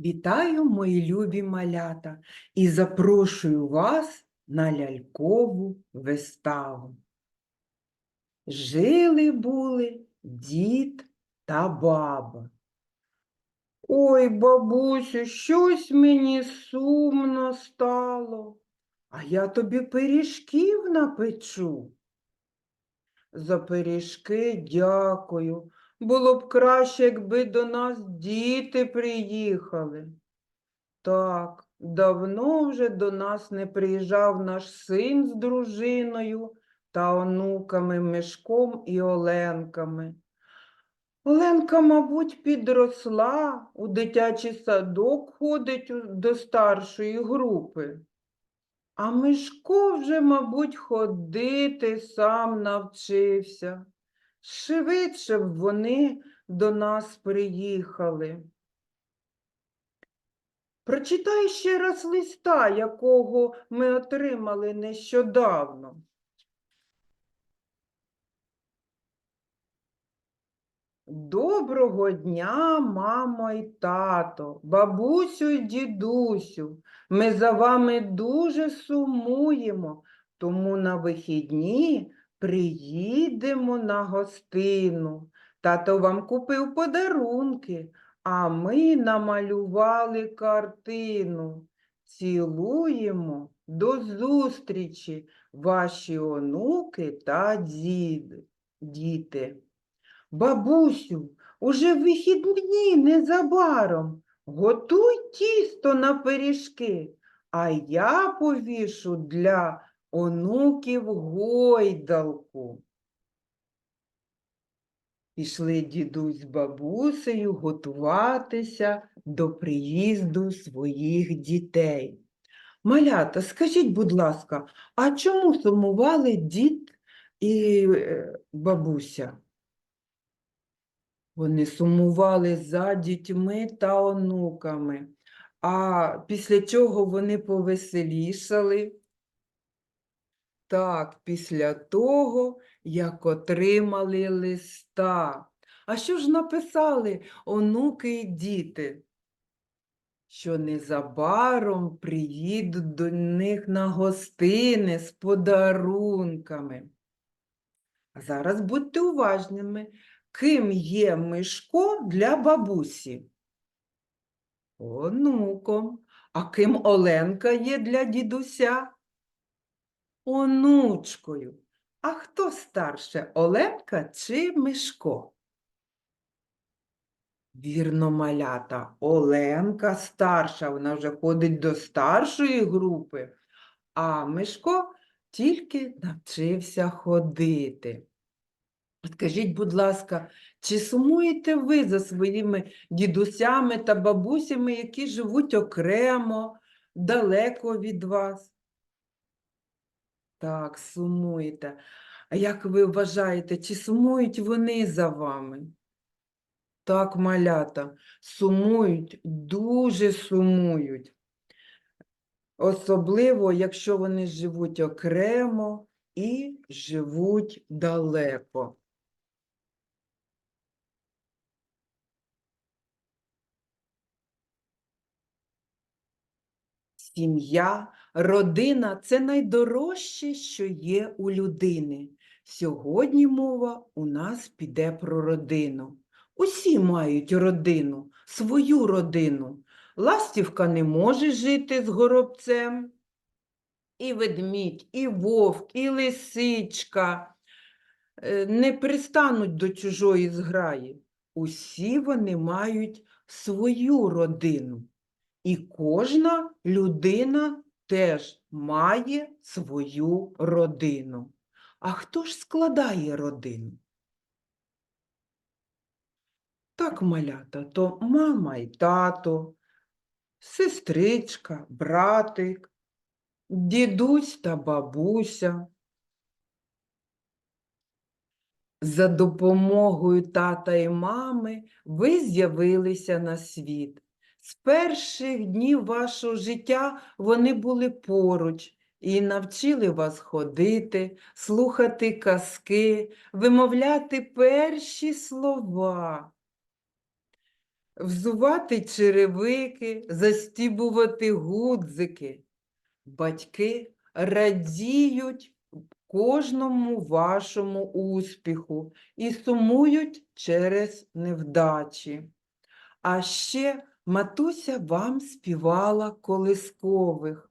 Вітаю, мої любі малята, і запрошую вас на лялькову виставу. Жили були дід та баба. Ой, бабусю, щось мені сумно стало, а я тобі пиріжків напечу. За пиріжки дякую. Було б краще, якби до нас діти приїхали. Так, давно вже до нас не приїжджав наш син з дружиною та онуками Мишком і Оленками. Оленка, мабуть, підросла, у дитячий садок ходить до старшої групи. А Мишко вже, мабуть, ходити сам навчився. Швидше б вони до нас приїхали. Прочитай ще раз листа, якого ми отримали нещодавно. Доброго дня, мамо і тато, бабусю і дідусю. Ми за вами дуже сумуємо, тому на вихідні приїдемо на гостину. Тато вам купив подарунки, а ми намалювали картину. Цілуємо до зустрічі, ваші онуки та діди, діти. Бабусю, уже вихідні незабаром. Готуй тісто на пиріжки, а я повішу для онуків гойдалку. Пішли дідусь з бабусею готуватися до приїзду своїх дітей. Малята, скажіть, будь ласка, а чому сумували дід і е, бабуся? Вони сумували за дітьми та онуками, а після чого вони повеселішали? Так, після того, як отримали листа. А що ж написали онуки і діти? Що незабаром приїдуть до них на гостини з подарунками. А зараз будьте уважними. Ким є Мишко для бабусі? Онуком. А ким Оленка є для дідуся? Онучкою. А хто старше, Оленка чи Мишко? Вірно, малята, Оленка старша, вона вже ходить до старшої групи, а Мишко тільки навчився ходити. Скажіть, будь ласка, чи сумуєте ви за своїми дідусями та бабусями, які живуть окремо, далеко від вас? Так, сумуєте. А як ви вважаєте, чи сумують вони за вами? Так, малята, сумують, дуже сумують. Особливо, якщо вони живуть окремо і живуть далеко. Сім'я, родина це найдорожче, що є у людини. Сьогодні мова у нас піде про родину. Усі мають родину, свою родину. Ластівка не може жити з горобцем. І ведмідь, і вовк, і лисичка е, не пристануть до чужої зграї. Усі вони мають свою родину. І кожна людина теж має свою родину. А хто ж складає родину? Так, малята, то мама і тато, сестричка, братик, дідусь та бабуся. За допомогою тата і мами ви з'явилися на світ. З перших днів вашого життя вони були поруч і навчили вас ходити, слухати казки, вимовляти перші слова. взувати черевики, застібувати гудзики. Батьки радіють кожному вашому успіху і сумують через невдачі. А ще матуся вам співала колискових.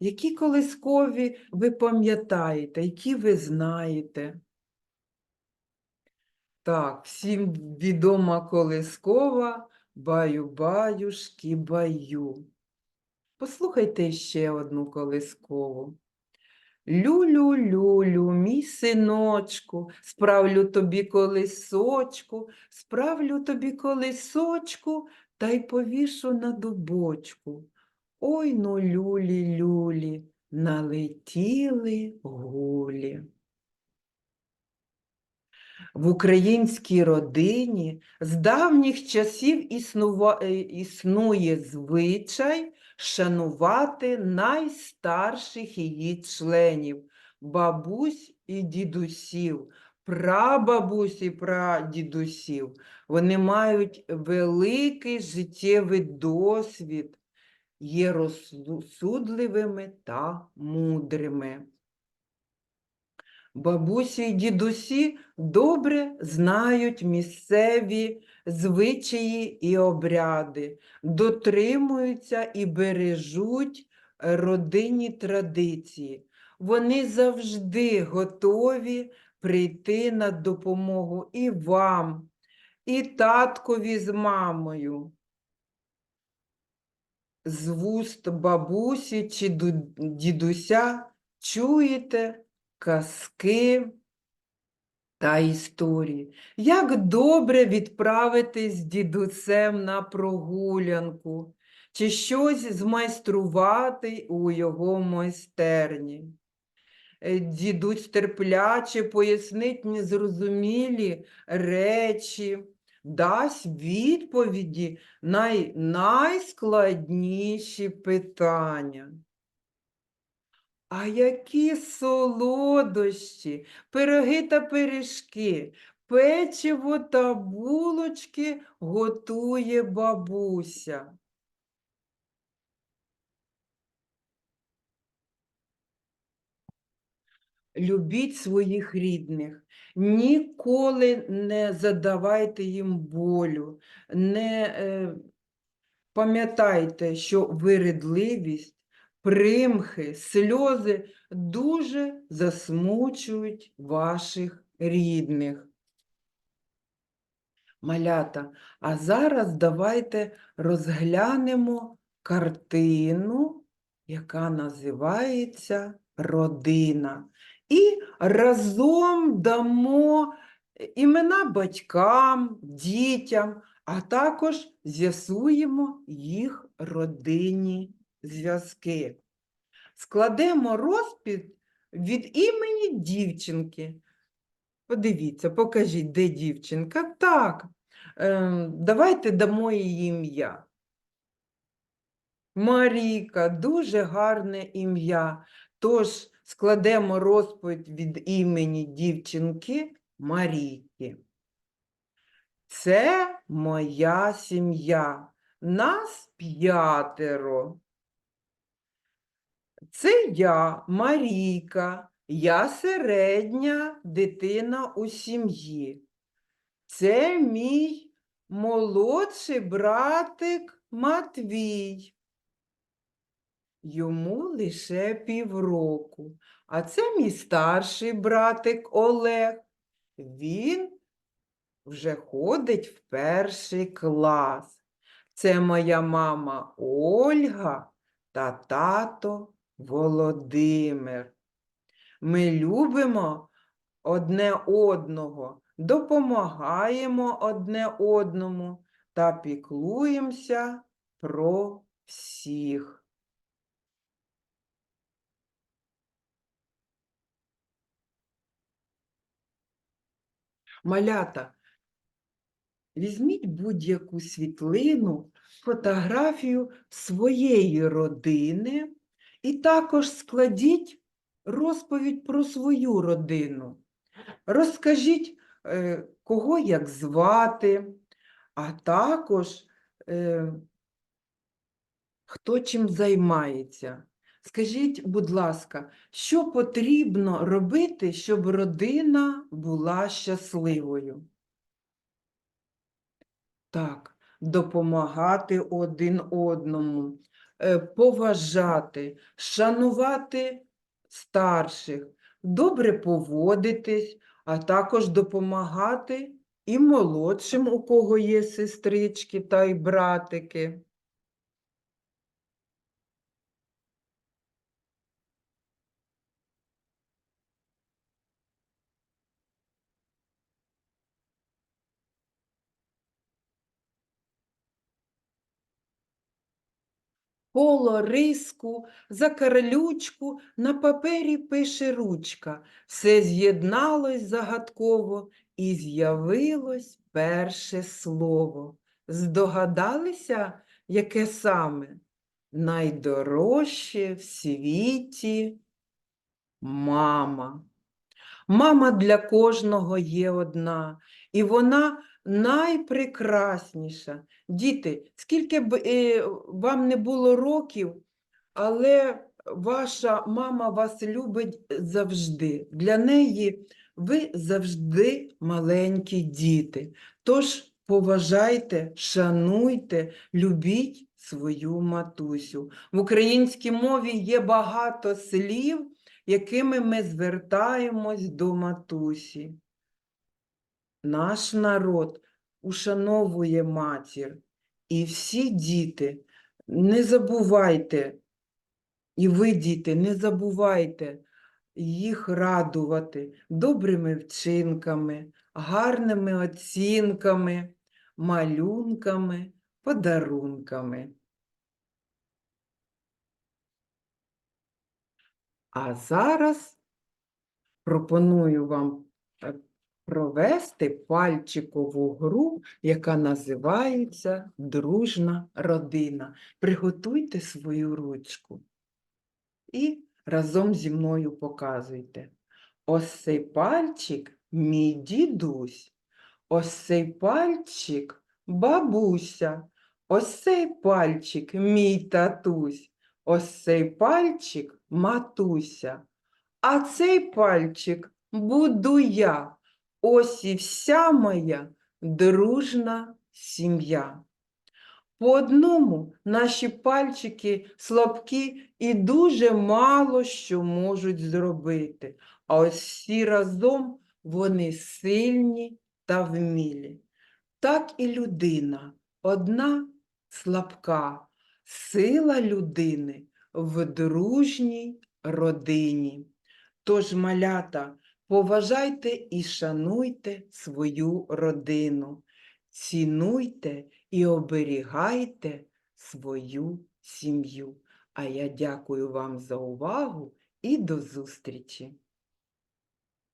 Які колискові ви пам'ятаєте, які ви знаєте? Так, всім відома колискова баю-баюшки баю. Послухайте ще одну колискову. Лю-лю-лю-лю, мій синочку, справлю тобі колисочку, справлю тобі колисочку та й повішу на дубочку. Ой ну люлі-люлі, налетіли гулі. В українській родині з давніх часів існува... е, існує звичай шанувати найстарших її членів бабусь і дідусів, прабабусь і прадідусів. Вони мають великий життєвий досвід, є розсудливими та мудрими. Бабусі й дідусі добре знають місцеві звичаї і обряди, дотримуються і бережуть родинні традиції. Вони завжди готові прийти на допомогу і вам, і таткові з мамою. З вуст бабусі чи дідуся чуєте казки та історії. Як добре відправитись з дідусем на прогулянку, чи щось змайструвати у його майстерні. Е, Дідусь терпляче пояснить незрозумілі речі, дасть відповіді на найскладніші питання. А які солодощі, пироги та пиріжки, печиво та булочки готує бабуся. Любіть своїх рідних, ніколи не задавайте їм болю, не е, пам'ятайте, що виридливість, примхи, сльози дуже засмучують ваших рідних. Малята, а зараз давайте розглянемо картину, яка називається Родина. І разом дамо імена батькам, дітям, а також з'ясуємо їх родинні зв'язки. Складемо розпис від імені дівчинки. Подивіться, покажіть, де дівчинка. Так, ем, давайте дамо їй ім'я. Марійка, дуже гарне ім'я. Тож складемо розповідь від імені дівчинки Марійки. Це моя сім'я. Нас п'ятеро. Це я, Марійка, я середня дитина у сім'ї. Це мій молодший братик Матвій. Йому лише півроку. А це мій старший братик Олег. Він вже ходить в перший клас. Це моя мама Ольга та тато Володимир. Ми любимо одне одного, допомагаємо одне одному та піклуємося про всіх. Малята, візьміть будь-яку світлину, фотографію своєї родини і також складіть розповідь про свою родину. Розкажіть, е, кого як звати, а також е, хто чим займається. Скажіть, будь ласка, що потрібно робити, щоб родина була щасливою? Так, допомагати один одному, е, поважати, шанувати старших, добре поводитись, а також допомагати і молодшим, у кого є сестрички та й братики. Коло риску, за карлючку на папері пише ручка. Все з'єдналось загадково і з'явилось перше слово. Здогадалися, яке саме? Найдорожче в світі мама. Мама для кожного є одна, і вона найпрекрасніша. Діти, скільки б е, вам не було років, але ваша мама вас любить завжди. Для неї ви завжди маленькі діти. Тож поважайте, шануйте, любіть свою матусю. В українській мові є багато слів, якими ми звертаємось до матусі. Наш народ ушановує матір. І всі діти, не забувайте, і ви, діти, не забувайте їх радувати добрими вчинками, гарними оцінками, малюнками, подарунками. А зараз пропоную вам провести пальчикову гру, яка називається Дружна родина. Приготуйте свою ручку і разом зі мною показуйте. Ось цей пальчик мій дідусь, ось цей пальчик бабуся, ось цей пальчик мій татусь, ось цей пальчик матуся, а цей пальчик буду я. Ось і вся моя дружна сім'я. По одному наші пальчики слабкі і дуже мало що можуть зробити, а ось всі разом вони сильні та вмілі. Так і людина одна слабка, сила людини в дружній родині. Тож, малята, поважайте і шануйте свою родину, цінуйте і оберігайте свою сім'ю. А я дякую вам за увагу і до зустрічі!